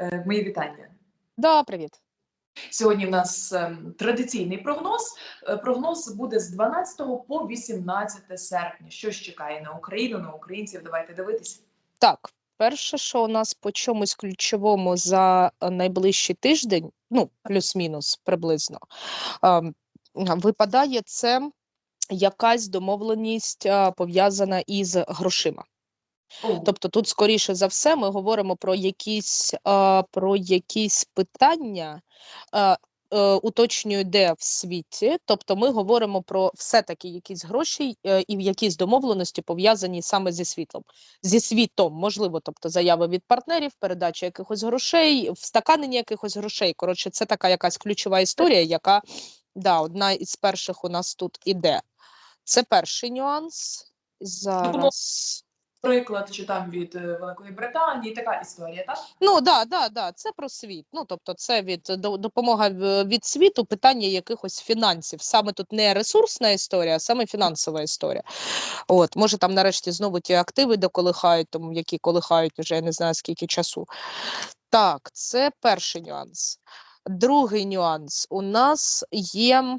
Е, Мої вітання. Да, привіт. Сьогодні в нас ем, традиційний прогноз. Е, Прогноз буде з 12 по 18 серпня. Що ж чекає на Україну, на українців? Давайте дивитися. Так, перше, що у нас по чомусь ключовому за е, найближчий тиждень, ну, плюс-мінус приблизно, ем, випадає це якась домовленість пов'язана із грошима. Тобто тут, скоріше за все, ми говоримо про якісь, е, про якісь питання, е, уточнюю, де в світі. Тобто ми говоримо про все-таки якісь гроші е, і якісь домовленості пов'язані саме зі світлом. Зі світом, можливо, тобто заяви від партнерів, передача якихось грошей, встаканення якихось грошей. Коротше, це така якась ключова історія, яка да, одна із перших у нас тут іде. Це перший нюанс. Зараз. Приклад, чи там від е, Великої Британії, така історія, так? Ну да, да, да, це про світ. Ну тобто, це від до- допомога від світу, питання якихось фінансів. Саме тут не ресурсна історія, а саме фінансова історія. От, може там нарешті знову ті активи доколихають, тому які колихають вже я не знаю скільки часу. Так, це перший нюанс. Другий нюанс у нас є.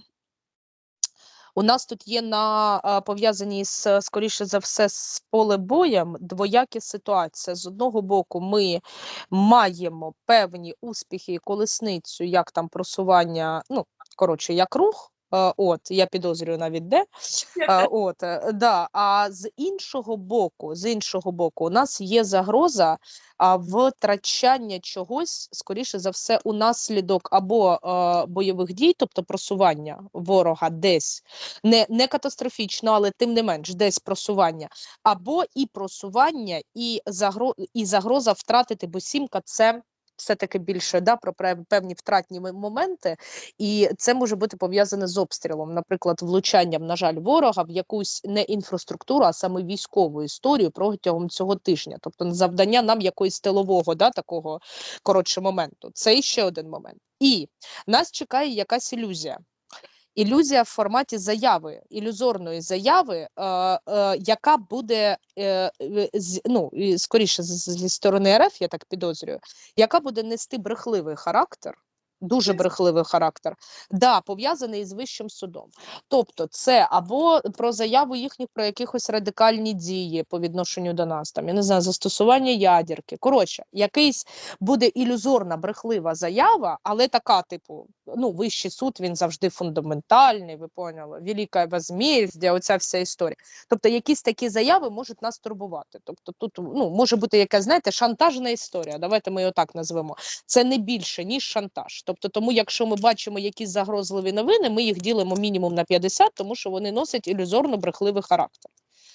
У нас тут є на пов'язані з скоріше за все з полебоєм двоякі ситуація. З одного боку, ми маємо певні успіхи і колесницю, як там просування, ну коротше, як рух. Е, От я підозрюю навіть де. От, е, да. а з іншого боку, з іншого боку, у нас є загроза втрачання чогось, скоріше за все, унаслідок або е, бойових дій, тобто просування ворога десь не, не катастрофічно, але тим не менш, десь просування, або і просування, і загро, і загроза втратити, бо сімка це. Все-таки більше да, про певні втратні моменти, і це може бути пов'язане з обстрілом, наприклад, влучанням, на жаль, ворога в якусь не інфраструктуру, а саме військову історію протягом цього тижня. Тобто завдання нам якоїсь тилового, да, такого коротше моменту. Це ще один момент. І нас чекає якась ілюзія. Ілюзія в форматі заяви, ілюзорної заяви, е, е, яка буде е, е, з, ну, скоріше з- зі сторони РФ, я так підозрюю, яка буде нести брехливий характер, дуже брехливий характер, да, пов'язаний з вищим судом. Тобто, це або про заяву їхніх про якихось радикальні дії по відношенню до нас, там я не знаю, застосування ядерки. Коротше, якийсь буде ілюзорна брехлива заява, але така, типу, ну, вищий суд він завжди фундаментальний, ви поняли, велике возмездя, оця вся історія. Тобто, якісь такі заяви можуть нас турбувати. Тобто, тут ну, може бути якась, знаєте, шантажна історія. Давайте ми його так назвемо. Це не більше, ніж шантаж. Тобто, тому, якщо ми бачимо якісь загрозливі новини, ми їх ділимо мінімум на 50, тому що вони носять ілюзорно брехливий характер,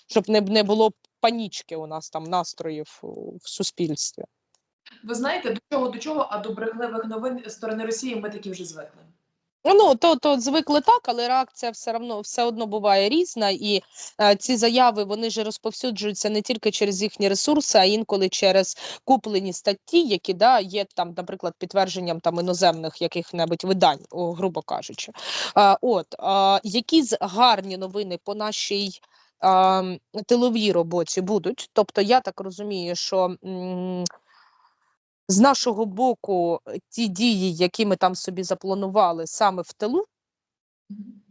щоб не, не було панічки у нас там настроїв в суспільстві. Ви знаєте, до чого до чого, а до брехливих новин сторони Росії ми такі вже звикли. Ну, то, то звикли так, але реакція все одно все одно буває різна, і е, ці заяви вони ж розповсюджуються не тільки через їхні ресурси, а інколи через куплені статті, які да, є там, наприклад, підтвердженням там іноземних яких-небудь видань, о, грубо кажучи. Е, от е, якісь гарні новини по нашій. е, Тиловій роботі будуть, тобто я так розумію, що з нашого боку е, ті дії, які ми там собі запланували саме в тилу,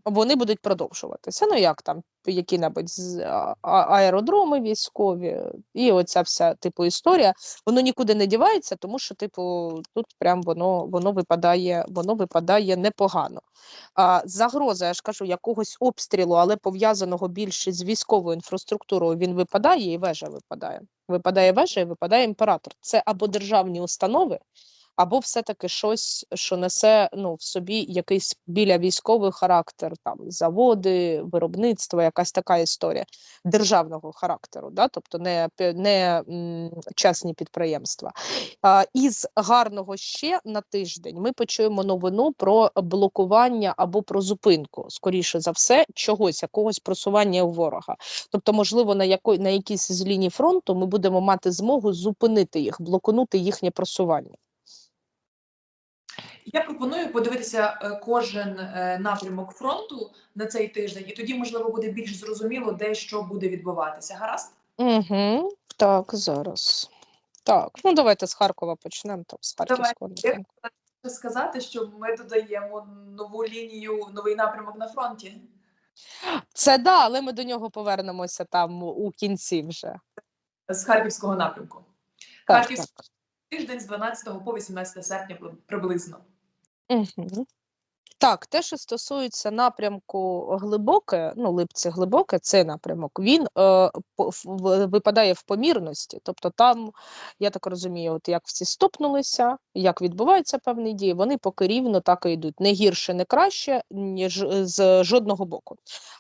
вони будуть продовжуватися. Ну як там які-небудь з- аеродроми військові, і оця вся типу історія. Воно нікуди не дівається, тому що, типу, тут прям воно воно випадає, воно випадає непогано. А, загроза, я ж кажу, якогось обстрілу, але пов'язаного більше з військовою інфраструктурою, він випадає, і вежа випадає. Випадає вежа і випадає імператор. Це або державні установи, або все-таки щось, що несе ну, в собі якийсь біля військовий характер, там заводи, виробництво, якась така історія державного характеру, да? тобто не, не м, частні підприємства. А, із гарного ще на тиждень ми почуємо новину про блокування або про зупинку, скоріше за все, чогось, якогось просування у ворога. Тобто, можливо, на якої на якійсь з ліній фронту ми будемо мати змогу зупинити їх, блокунути їхнє просування. Я пропоную подивитися е, кожен е, напрямок фронту на цей тиждень, і тоді, можливо, буде більш зрозуміло, де що буде відбуватися. Гаразд? Угу, так, зараз. Так, ну давайте з Харкова почнемо, там з Давай. Харківського. Хочу сказати, що ми додаємо нову лінію, новий напрямок на фронті. Це да, але ми до нього повернемося там у кінці вже. з харківського напрямку. Так, Харківський так. тиждень з 12 по 18 серпня при- приблизно. Так, те, що стосується напрямку глибоке, ну, липці глибоке, цей напрямок, він е, в- в- випадає в помірності. Тобто там, я так розумію, от як всі стопнулися, як відбуваються певні дії, вони поки рівно так і йдуть. Не гірше, не краще, ніж з жодного боку.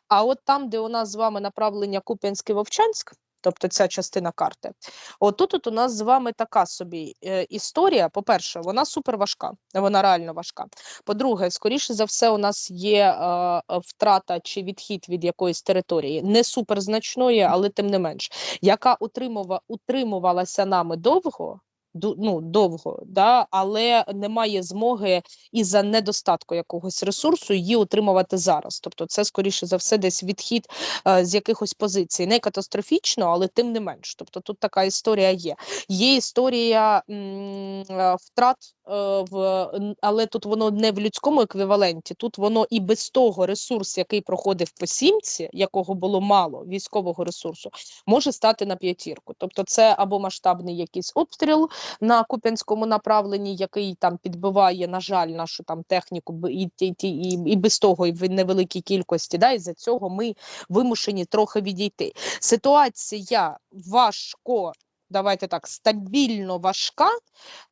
А от там, де у нас з вами направлення Куп'янський Вовчанськ, тобто ця частина карти, отут от у нас з вами така собі е, історія. По-перше, вона супер важка, вона реально важка. По-друге, скоріше за все, у нас є е, втрата чи відхід від якоїсь території, не суперзначної, але тим не менш, яка утримувалася нами довго. Ну, довго, да, але немає змоги із-за недостатку якогось ресурсу її утримувати зараз. Тобто, це скоріше за все десь відхід е, з якихось позицій. Не катастрофічно, але тим не менш. Тобто, тут така історія є. Є історія м, е, втрат, е, в, але тут воно не в людському еквіваленті. Тут воно і без того ресурс, який проходив по сімці, якого було мало військового ресурсу, може стати на п'ятірку. Тобто, це або масштабний якийсь обстріл на Куп'янському направленні, який там підбиває, на жаль, нашу там техніку, і, і, і, і без того, і в невеликій кількості. Да, і за цього ми вимушені трохи відійти. Ситуація важко. Давайте так, стабільно важка,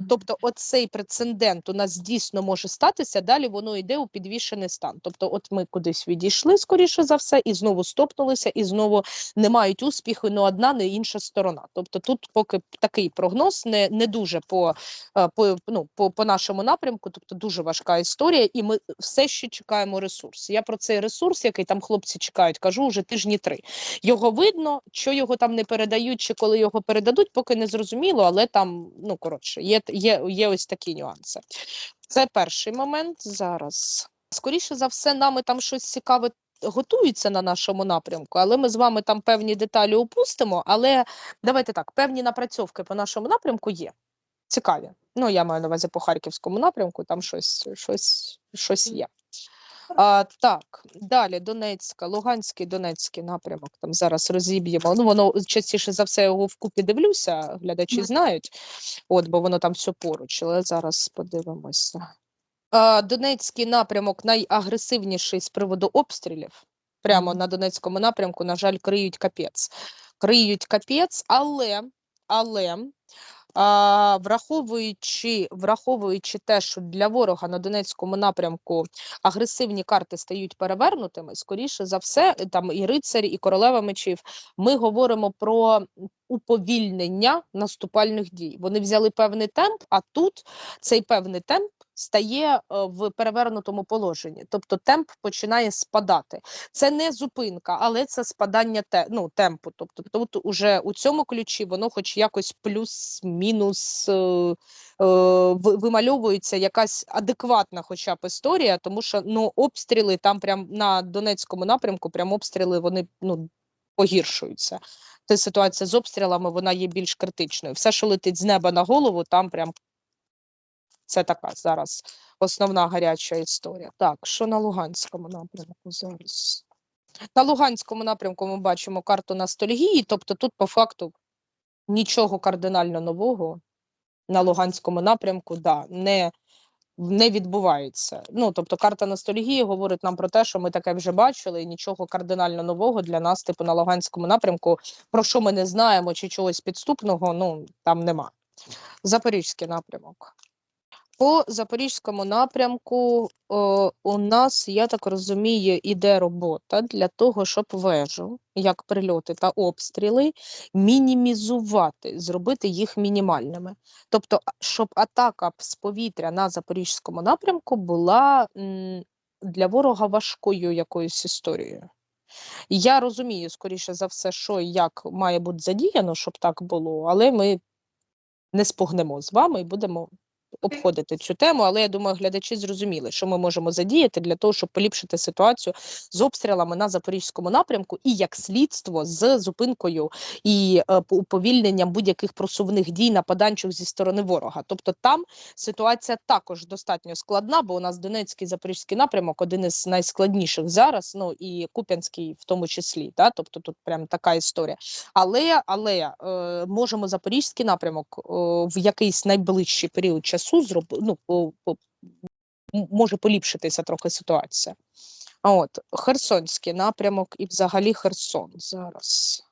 тобто оцей прецедент у нас дійсно може статися, далі воно йде у підвішений стан. Тобто, от ми кудись відійшли, скоріше за все, і знову стопнулися, і знову не мають успіху ні одна, ні інша сторона. Тобто тут поки такий прогноз не, не дуже по, е, по, ну, по, по нашому напрямку, тобто дуже важка історія, і ми все ще чекаємо ресурс. Я про цей ресурс, який там хлопці чекають, кажу вже тижні три. Його видно, що його там не передають, чи коли його передадуть, поки не зрозуміло, але там, ну коротше, є, є, є ось такі нюанси. Це перший момент зараз. Скоріше за все, нами там щось цікаве готується на нашому напрямку, але ми з вами там певні деталі опустимо. Але давайте так, певні напрацьовки по нашому напрямку є. Цікаві. Ну, я маю на увазі по харківському напрямку, там щось, щось, щось є. А, так, далі Донецька, Луганський, Донецький напрямок. Там зараз розіб'ємо. Ну, воно частіше за все його вкупі дивлюся, глядачі Мгм. знають, от, бо воно там все поруч, але зараз подивимося. А, Донецький напрямок найагресивніший з приводу обстрілів. Прямо на Донецькому напрямку, на жаль, криють капець. Криють капець, але, але враховуючи, враховуючи те, що для ворога на Донецькому напрямку агресивні карти стають перевернутими, скоріше за все, там і рицарі, і королева мечів, ми говоримо про уповільнення наступальних дій. Вони взяли певний темп, а тут цей певний темп стає е, в перевернутому положенні, тобто темп починає спадати. Це не зупинка, але це спадання ну, темпу. Тобто тут уже у цьому ключі воно, хоч якось плюс-мінус е, е, вимальовується якась адекватна, хоча б історія, тому що ну обстріли там, прям на Донецькому напрямку, прям обстріли вони ну погіршуються. Та ситуація з обстрілами вона є більш критичною. Все, що летить з неба на голову, там прям це така зараз основна гаряча історія. Так, що на Луганському напрямку зараз? На Луганському напрямку ми бачимо карту ностальгії, тобто тут по факту нічого кардинально нового на Луганському напрямку да, не, не відбувається. Ну, тобто карта ностальгії говорить нам про те, що ми таке вже бачили, і нічого кардинально нового для нас, типу, на Луганському напрямку, про що ми не знаємо, чи чогось підступного, ну, там нема. Запорізький напрямок. По запорізькому напрямку о, у нас, я так розумію, іде робота для того, щоб вежу, як прильоти та обстріли, мінімізувати, зробити їх мінімальними. Тобто, щоб атака з повітря на запорізькому напрямку була м, для ворога важкою якоюсь історією. Я розумію, скоріше за все, що і як має бути задіяно, щоб так було, але ми не спугнемо з вами і будемо обходити цю тему, але я думаю, глядачі зрозуміли, що ми можемо задіяти для того, щоб поліпшити ситуацію з обстрілами на запорізькому напрямку, і як слідство з зупинкою і е, уповільненням будь-яких просувних дій нападанчих зі сторони ворога. Тобто там ситуація також достатньо складна, бо у нас Донецький запорізький напрямок один із найскладніших зараз. Ну і Куп'янський в тому числі. Да? Тобто тут прям така історія. Але але е, можемо запорізький напрямок е, в якийсь найближчий період часу зроб... ну, може поліпшитися трохи ситуація. А от Херсонський напрямок і взагалі Херсон зараз.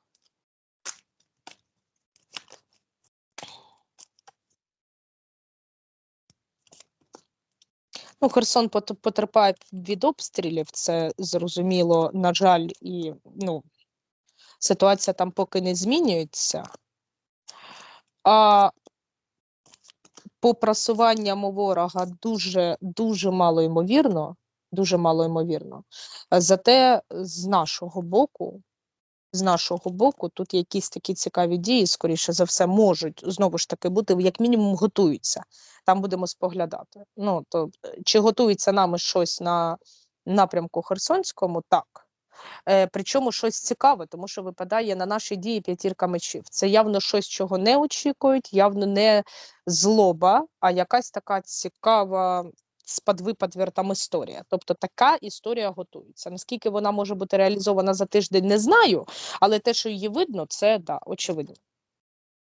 Ну, Херсон потерпає від обстрілів, це зрозуміло, на жаль, і ну, ситуація там поки не змінюється. А по просуванням ворога дуже дуже мало ймовірно, дуже мало ймовірно. Зате з нашого боку, з нашого боку, тут якісь такі цікаві дії, скоріше за все, можуть знову ж таки бути, як мінімум, готуються. Там будемо споглядати. Ну то е, чи готується нами щось на напрямку Херсонському? Так. Е, причому щось цікаве, тому що випадає на наші дії п'ятірка мечів. Це явно щось, чого не очікують, явно не злоба, а якась така цікава спадвипадвір там історія. Тобто така історія готується. Наскільки вона може бути реалізована за тиждень, не знаю, але те, що її видно, це да, очевидно.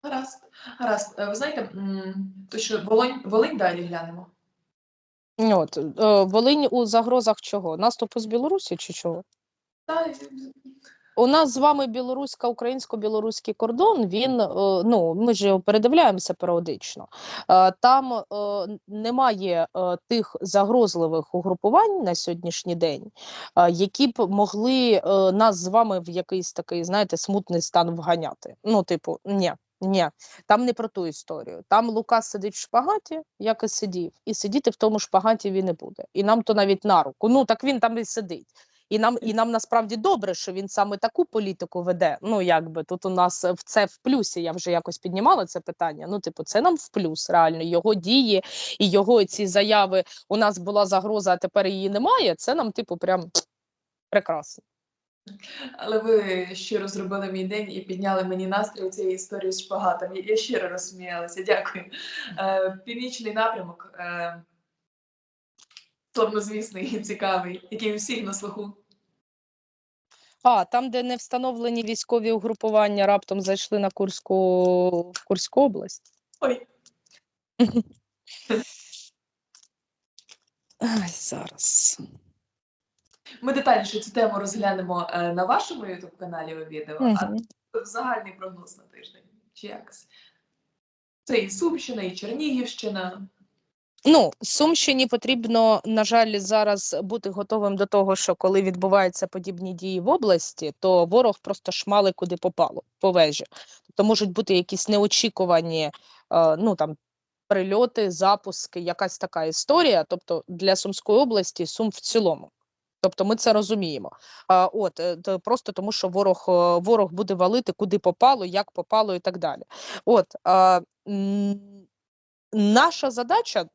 Гаразд, гаразд. Е, Ви знаєте, то що Волинь, Волинь далі глянемо. От, е, Волинь у загрозах чого? Наступу з Білорусі чи чого? У нас з вами білорусько-українсько-білоруський кордон. Він е, ну ми ж його передивляємося періодично. Е, Там е, немає тих загрозливих угрупувань на сьогоднішній день, які б могли нас з вами в якийсь такий, знаєте, смутний стан вганяти. Ну, типу, ні. Ні, там не про ту історію. Там Лука сидить в шпагаті, як і сидів, і сидіти в тому шпагаті він не буде. І нам то навіть на руку. Ну так він там і сидить. І нам, і нам насправді добре, що він саме таку політику веде. Ну якби тут у нас е, в це в плюсі. Я вже якось піднімала це питання. Ну, типу, це нам в плюс реально. Його дії і його ці заяви. У нас була загроза, а тепер її немає. Це нам, типу, прям прекрасно. Але ви щиро зробили мій день і підняли мені настрій цієї історії з шпагатом. Я, щиро розсміялася. Дякую. Е, північний напрямок. Е, Славнозвісний і цікавий, який у всіх на слуху. А там, де не встановлені військові угрупування, раптом зайшли на Курську Курську область. Ой, Ай, зараз. ми детальніше цю тему розглянемо е, на вашому youtube каналі у відео, а загальний прогноз на тиждень. Чи якось? Це і Сумщина, і Чернігівщина. Ну, Сумщині потрібно, на жаль, зараз бути готовим до того, що коли відбуваються подібні дії в області, то ворог просто шмали куди попало по вежі. Тобто можуть бути якісь неочікувані, е, ну там. Прильоти, запуски, якась така історія. Тобто для Сумської області Сум в цілому. Тобто ми це розуміємо. А, от е, просто тому, що ворог, е, ворог буде валити куди попало, як попало і так далі. От а, наша задача,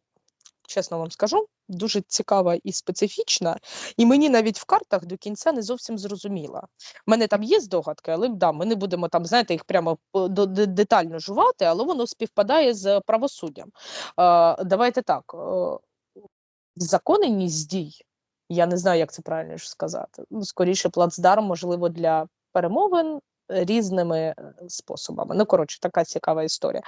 чесно вам скажу, дуже цікава і специфічна, і мені навіть в картах до кінця не зовсім зрозуміла. У мене там є здогадки, але да, ми не будемо там, знаєте, їх прямо детально жувати, але воно співпадає з правосуддям. Е, давайте так. Законність дій, я не знаю, як це правильно сказати. Ну, скоріше, плацдарм, можливо, для перемовин різними е, способами. Ну, коротше, така цікава історія.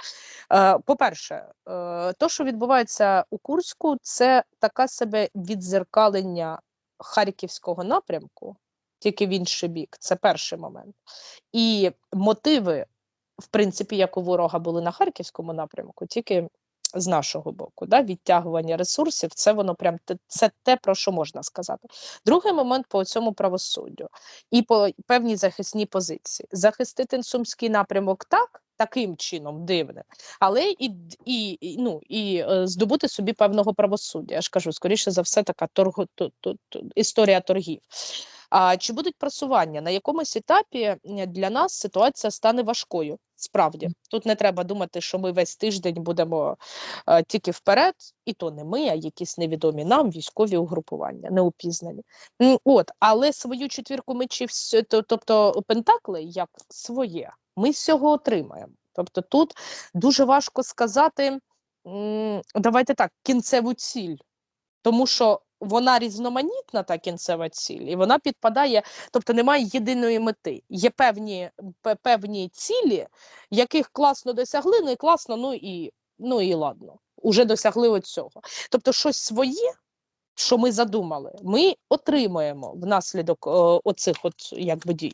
Е, По-перше, е, то, що відбувається у Курську, це таке себе відзеркалення харківського напрямку, тільки в інший бік. Це перший момент. І мотиви, в принципі, як у ворога були на харківському напрямку, тільки з нашого боку, да, відтягування ресурсів, це воно прям це те, про що можна сказати. Другий момент по цьому правосуддю і по певній захисній позиції. Захистити сумський напрямок так, таким чином дивним, але і, і, ну, і е, здобути собі певного правосуддя. Я ж кажу, скоріше за все, така торгу, ту, ту, ту, історія торгів. А чи будуть просування? На якомусь етапі для нас ситуація стане важкою. Справді, тут не треба думати, що ми весь тиждень будемо е, тільки вперед, і то не ми, а якісь невідомі нам військові угрупування, неупізнані. От, але свою четвірку мечів, тобто пентакли, як своє, ми з цього отримаємо. Тобто тут дуже важко сказати, давайте так, кінцеву ціль, тому що вона різноманітна, та кінцева ціль, і вона підпадає, тобто немає єдиної мети. Є певні, певні цілі, яких класно досягли, ну і класно, ну і, ну і ладно, уже досягли от цього. Тобто, щось своє, що ми задумали, ми отримаємо внаслідок е, оцих от якби дій.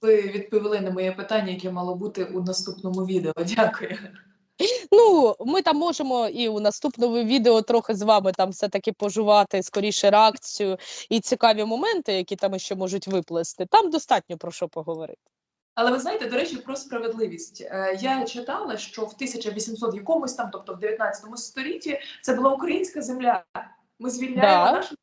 Ви відповіли на моє питання, яке мало бути у наступному відео. Дякую. Ну, ми там можемо і у наступному відео трохи з вами там все-таки пожувати скоріше реакцію і цікаві моменти, які там ще можуть виплести. Там достатньо про що поговорити. Але ви знаєте, до речі, про справедливість. Е, Я читала, що в 1800 якомусь там, тобто в 19 столітті, це була українська земля. Ми звільняємо Да. нашу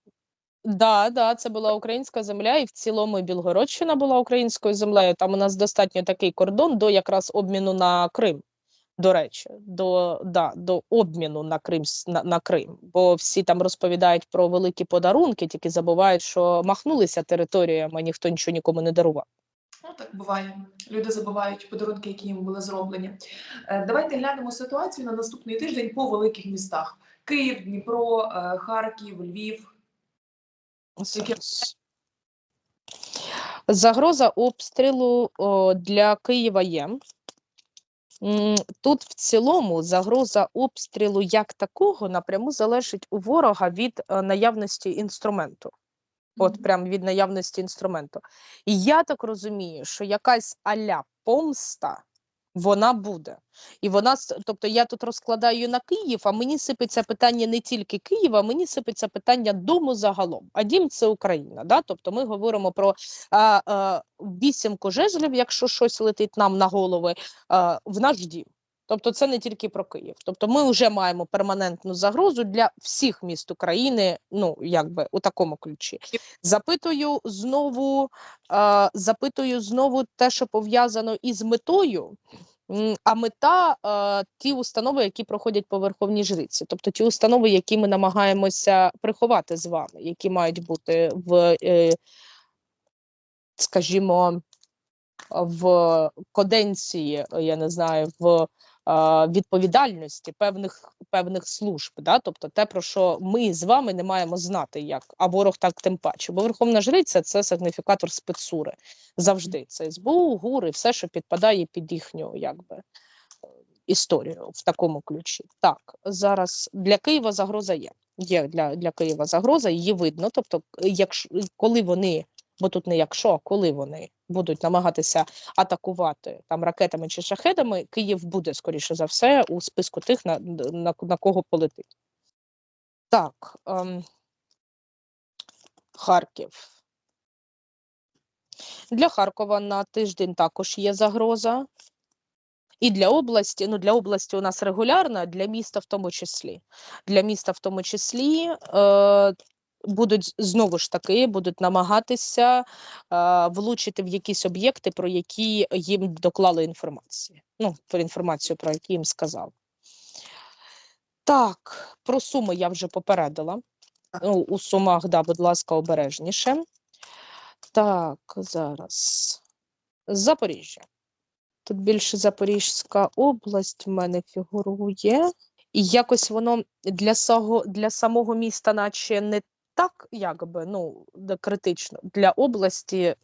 Да, да, це була українська земля, і в цілому і Білгородщина була українською землею. Там у нас достатньо такий кордон до якраз обміну на Крим. До речі, до, да, до обміну на Крим на, на Крим. Бо всі там розповідають про великі подарунки, тільки забувають, що махнулися територіями, ніхто нічого нікому не дарував. Ну так буває. Люди забувають подарунки, які їм були зроблені. Е, Давайте глянемо ситуацію на наступний тиждень по великих містах: Київ, Дніпро, е, Харків, Львів. Загроза обстрілу о, для Києва є. Тут в цілому загроза обстрілу як такого напряму залежить у ворога від е, наявності інструменту. От прям від наявності інструменту. І я так розумію, що якась аля помста вона буде. І вона, тобто я тут розкладаю на Київ, а мені сипеться питання не тільки Києва, мені сипеться питання дому загалом. А дім це Україна. Да? Тобто ми говоримо про а, а, вісімку жезлів, якщо щось летить нам на голови, а, в наш дім. Тобто це не тільки про Київ. Тобто ми вже маємо перманентну загрозу для всіх міст України, ну якби у такому ключі. Запитую знову, е, запитую знову те, що пов'язано із метою. А мета е, ті установи, які проходять по Верховній Жриці, тобто ті установи, які ми намагаємося приховати з вами, які мають бути в, е, скажімо, в коденції, я не знаю, в відповідальності певних певних служб, да? тобто те, про що ми з вами не маємо знати, як а ворог так тим паче. Бо Верховна Жриця це сигніфікатор спецури завжди. Це СБУ, ГУР і все, що підпадає під їхню якби. е, Історію в такому ключі. Так, зараз для Києва загроза є. Є для, для Києва загроза, її видно. Тобто, якщо коли вони, бо тут не якщо, коли вони будуть намагатися атакувати там ракетами чи шахедами, Київ буде, скоріше за все, у списку тих, на, на, на кого полетить. Так. Ем, Харків. Для Харкова на тиждень також є загроза. І для області, ну для області у нас регулярна, для міста в тому числі. Для міста в тому числі е, будуть знову ж таки будуть намагатися е, влучити в якісь об'єкти, про які їм доклали інформації. Ну, про інформацію, про які їм сказав. Так, про суми я вже попередила. Ну, у сумах, да, будь ласка, обережніше. Так, зараз. Запоріжжя. Тут більше Запорізька область в мене фігурує. І якось воно для, сого, для самого міста, наче не так, якби, ну, критично. Для області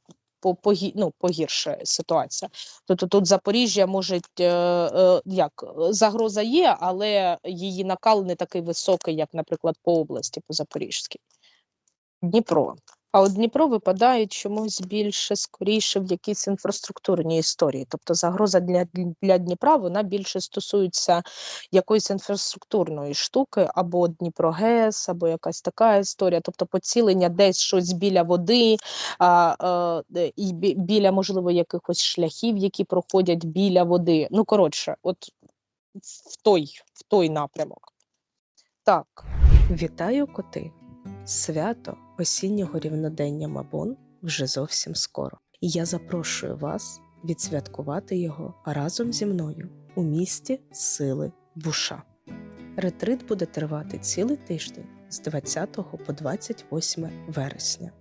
ну, погірше ситуація. Тобто тут Запоріжжя може, е, е, як, загроза є, але її накал не такий високий, як, наприклад, по області, по Запорізькій. Дніпро. А от Дніпро випадає чомусь більше скоріше в якісь інфраструктурні історії. Тобто загроза для, для Дніпра вона більше стосується якоїсь інфраструктурної штуки, або Дніпрогес, або якась така історія. Тобто поцілення десь щось біля води, а, а, і бі- біля, можливо, якихось шляхів, які проходять біля води. Ну, коротше, от в той, в той напрямок. Так. Вітаю, коти! Свято осіннього рівнодення Мабон вже зовсім скоро. І я запрошую вас відсвяткувати його разом зі мною у місті Сили Буша. Ретрит буде тривати цілий тиждень з 20 по 28 вересня.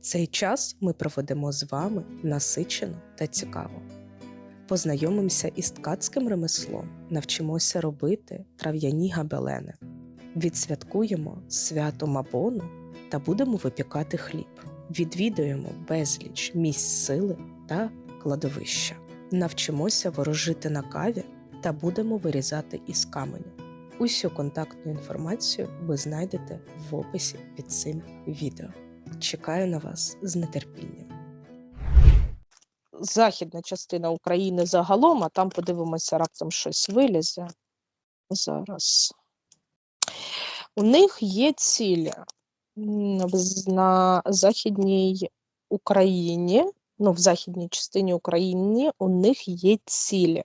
Цей час ми проведемо з вами насичено та цікаво. Познайомимося із ткацьким ремеслом, навчимося робити трав'яні габелени, відсвяткуємо свято Мабону та будемо випікати хліб. Відвідуємо безліч місць сили та кладовища. Навчимося ворожити на каві та будемо вирізати із каменю. Усю контактну інформацію ви знайдете в описі під цим відео. Чекаю на вас з нетерпінням. Західна частина України загалом, а там подивимося, раптом щось вилізе. Зараз. У них є цілі на Західній Україні, ну, в західній частині України у них є цілі.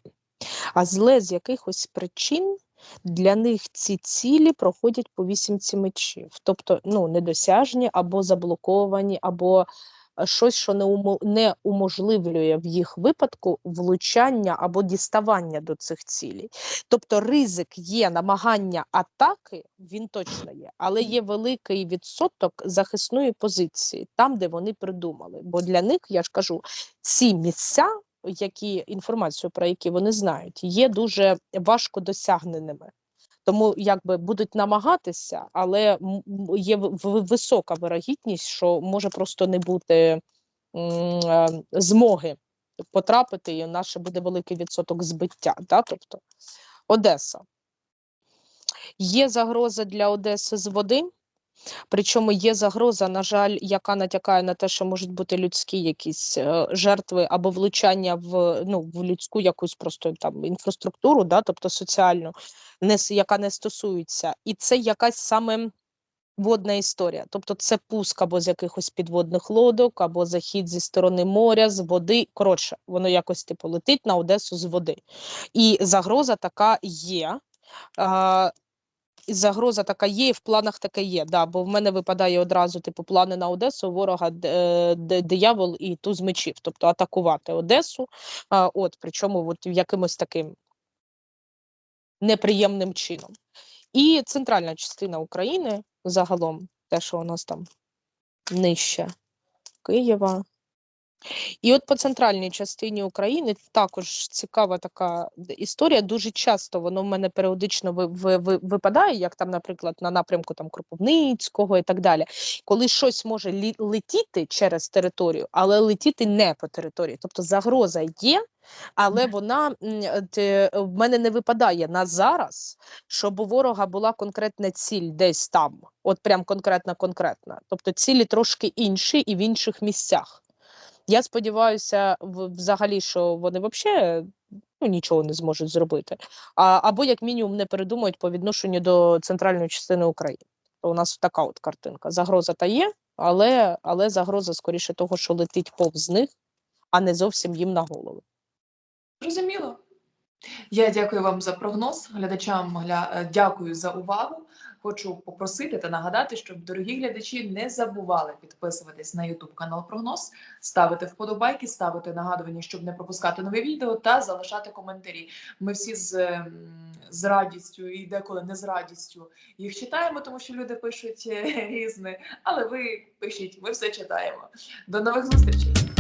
А зле з якихось причин для них ці цілі проходять по вісімці мечів, тобто ну, недосяжні або заблоковані, або щось, що не, умо, уможливлює в їх випадку влучання або діставання до цих цілей. Тобто ризик є намагання атаки, він точно є, але є великий відсоток захисної позиції там, де вони придумали. Бо для них, я ж кажу, ці місця, які інформацію про які вони знають, є дуже важко досягненими. Тому якби будуть намагатися, але є висока вирогідність, що може просто не бути е, змоги потрапити, і наше буде великий відсоток збиття. Да? Тобто Одеса. Є загроза для Одеси з води. Причому є загроза, на жаль, яка натякає на те, що можуть бути людські якісь е, жертви або влучання в ну в людську якусь просто там інфраструктуру, да, тобто соціальну, не яка не стосується, і це якась саме водна історія. Тобто це пуск або з якихось підводних лодок, або захід зі сторони моря, з води. Коротше, воно якось типу летить на Одесу з води. І загроза така є. І загроза така є, і в планах таке є. Да, бо в мене випадає одразу типу плани на Одесу, ворога д- диявол і туз мечів, тобто атакувати Одесу. А, от причому от якимось таким неприємним чином. І центральна частина України загалом, те, що у нас там нижче Києва. І от по центральній частині України також цікава така історія. Дуже часто воно в мене періодично ви, ви, ви, випадає, як там, наприклад, на напрямку там Кропивницького і так далі. Коли щось може летіти через територію, але летіти не по території. Тобто загроза є, але вона е, в мене не випадає на зараз, щоб у ворога була конкретна ціль десь там, от прям конкретна конкретна. Тобто цілі трошки інші і в інших місцях. Я сподіваюся, взагалі, що вони взагалі ну, нічого не зможуть зробити, а, або як мінімум не передумають по відношенню до центральної частини України. У нас така от картинка. Загроза та є, але, але загроза скоріше того, що летить повз них, а не зовсім їм на голову. Зрозуміло. Я дякую вам за прогноз. Глядачам гля... е, дякую за увагу. Хочу попросити та нагадати, щоб дорогі глядачі не забували підписуватись на YouTube канал Прогноз, ставити вподобайки, ставити нагадування, щоб не пропускати нові відео, та залишати коментарі. Ми всі з, ем, з радістю і деколи не з радістю їх читаємо, тому що люди пишуть е, різне. Але ви пишіть, ми все читаємо. До нових зустрічей.